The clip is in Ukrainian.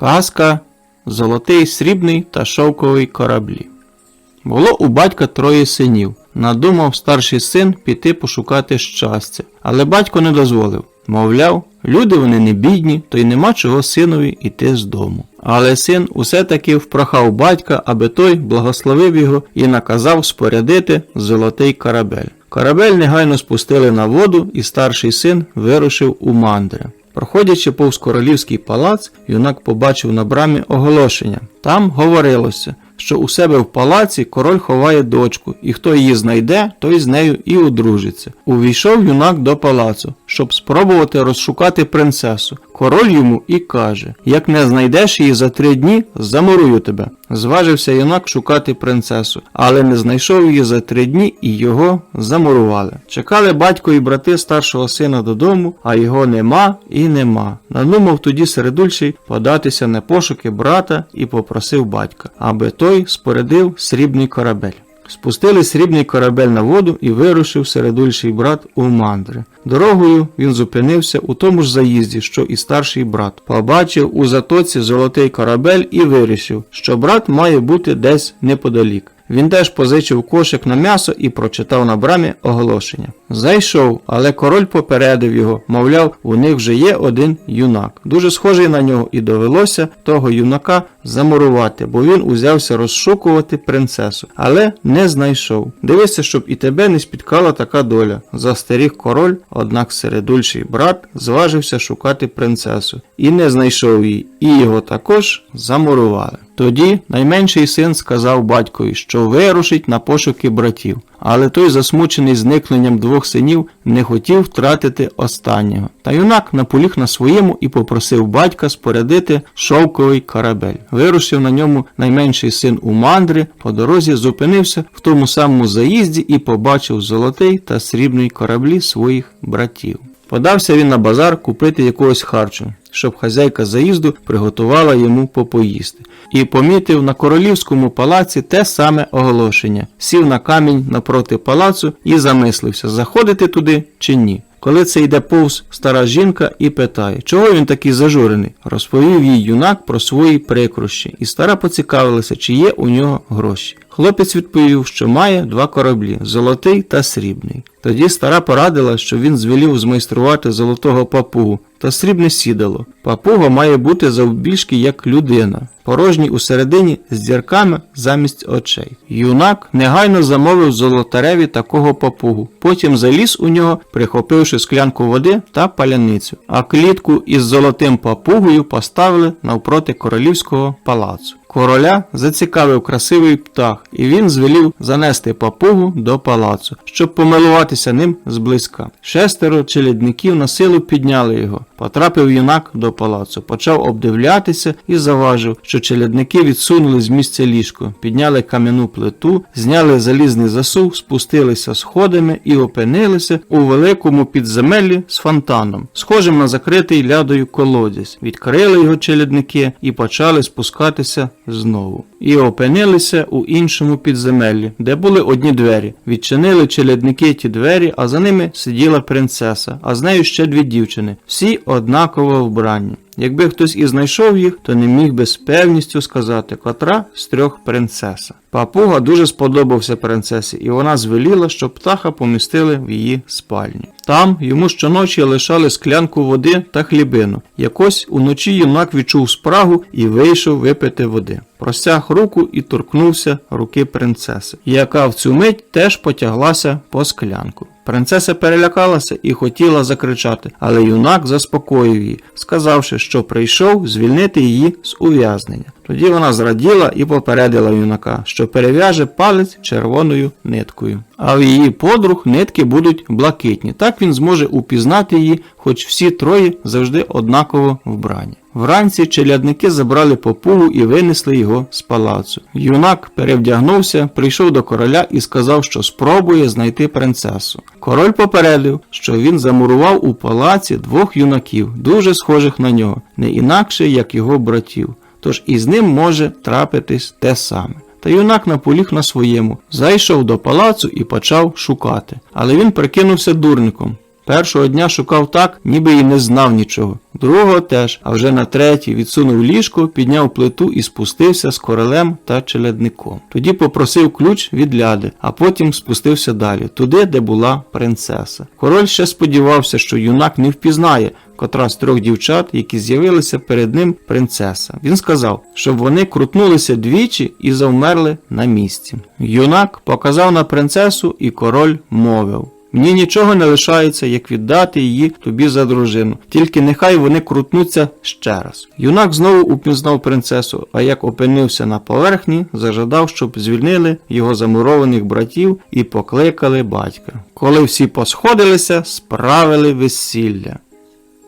Казка Золотий, срібний та шовковий кораблі. Було у батька троє синів. Надумав старший син піти пошукати щастя, але батько не дозволив. Мовляв, люди вони не бідні, то й нема чого синові йти з дому. Але син усе таки впрохав батька, аби той благословив його і наказав спорядити золотий корабель. Корабель негайно спустили на воду, і старший син вирушив у мандри. Проходячи повз королівський палац, юнак побачив на брамі оголошення. Там говорилося, що у себе в палаці король ховає дочку, і хто її знайде, той з нею і одружиться. Увійшов юнак до палацу, щоб спробувати розшукати принцесу. Король йому і каже: Як не знайдеш її за три дні, замурую тебе. Зважився юнак шукати принцесу, але не знайшов її за три дні і його замурували. Чекали батько і брати старшого сина додому, а його нема і нема. Надумав тоді середульший податися на пошуки брата і попросив батька, аби той спорядив срібний корабель. Спустили срібний корабель на воду і вирушив середульший брат у мандри. Дорогою він зупинився у тому ж заїзді, що і старший брат. Побачив у затоці золотий корабель і вирішив, що брат має бути десь неподалік. Він теж позичив кошик на м'ясо і прочитав на брамі оголошення. Зайшов, але король попередив його, мовляв, у них вже є один юнак. Дуже схожий на нього, і довелося того юнака замурувати, бо він узявся розшукувати принцесу, але не знайшов. Дивися, щоб і тебе не спіткала така доля. Застеріг король, однак середульший брат зважився шукати принцесу і не знайшов її, і його також замурували. Тоді найменший син сказав батькові, що вирушить на пошуки братів, але той, засмучений зникненням двох синів, не хотів втратити останнього. Та юнак наполіг на своєму і попросив батька спорядити шовковий корабель. Вирушив на ньому найменший син у мандри, по дорозі зупинився в тому самому заїзді і побачив золотий та срібний кораблі своїх братів. Подався він на базар купити якогось харчу, щоб хазяйка заїзду приготувала йому попоїсти. І помітив на королівському палаці те саме оголошення, сів на камінь напроти палацу і замислився, заходити туди чи ні. Коли це йде повз стара жінка і питає, чого він такий зажурений, розповів їй юнак про свої прикрощі, і стара поцікавилася, чи є у нього гроші. Хлопець відповів, що має два кораблі золотий та срібний. Тоді стара порадила, що він звелів змайструвати золотого папугу та срібне сідало. Папуга має бути завбільшки як людина, порожній усередині з дірками замість очей. Юнак негайно замовив золотареві такого папугу, потім заліз у нього, прихопивши склянку води та паляницю, а клітку із золотим папугою поставили навпроти королівського палацу. Короля зацікавив красивий птах, і він звелів занести папугу до палацу, щоб помилуватися ним зблизька. Шестеро челядників на силу підняли його. Потрапив юнак до палацу, почав обдивлятися і заважив, що челядники відсунули з місця ліжко, підняли кам'яну плиту, зняли залізний засув, спустилися сходами і опинилися у великому підземеллі з фонтаном, схожим на закритий лядою колодязь. Відкрили його челядники і почали спускатися знову. І опинилися у іншому підземеллі, де були одні двері. Відчинили челядники ті двері, а за ними сиділа принцеса, а з нею ще дві дівчини, всі однаково вбрані. Якби хтось і знайшов їх, то не міг би з певністю сказати, котра з трьох принцеса. Папуга дуже сподобався принцесі, і вона звеліла, щоб птаха помістили в її спальні. Там йому щоночі лишали склянку води та хлібину. Якось уночі юнак відчув спрагу і вийшов випити води. Простяг руку і торкнувся руки принцеси, яка в цю мить теж потяглася по склянку. Принцеса перелякалася і хотіла закричати, але юнак заспокоїв її, сказавши, що прийшов звільнити її з ув'язнення. Тоді вона зраділа і попередила юнака, що перев'яже палець червоною ниткою. А в її подруг нитки будуть блакитні. Так він зможе упізнати її, хоч всі троє завжди однаково вбрані. Вранці челядники забрали попугу і винесли його з палацу. Юнак перевдягнувся, прийшов до короля і сказав, що спробує знайти принцесу. Король попередив, що він замурував у палаці двох юнаків, дуже схожих на нього, не інакше, як його братів. Тож і з ним може трапитись те саме. Та юнак наполіг на своєму, зайшов до палацу і почав шукати. Але він прикинувся дурником. Першого дня шукав так, ніби і не знав нічого. Другого теж, а вже на третій відсунув ліжко, підняв плиту і спустився з королем та челядником. Тоді попросив ключ від ляди, а потім спустився далі, туди, де була принцеса. Король ще сподівався, що юнак не впізнає, котра з трьох дівчат, які з'явилися перед ним принцеса. Він сказав, щоб вони крутнулися двічі і завмерли на місці. Юнак показав на принцесу, і король мовив. Мені нічого не лишається, як віддати її тобі за дружину, тільки нехай вони крутнуться ще раз. Юнак знову упізнав принцесу, а як опинився на поверхні, зажадав, щоб звільнили його замурованих братів і покликали батька. Коли всі посходилися, справили весілля.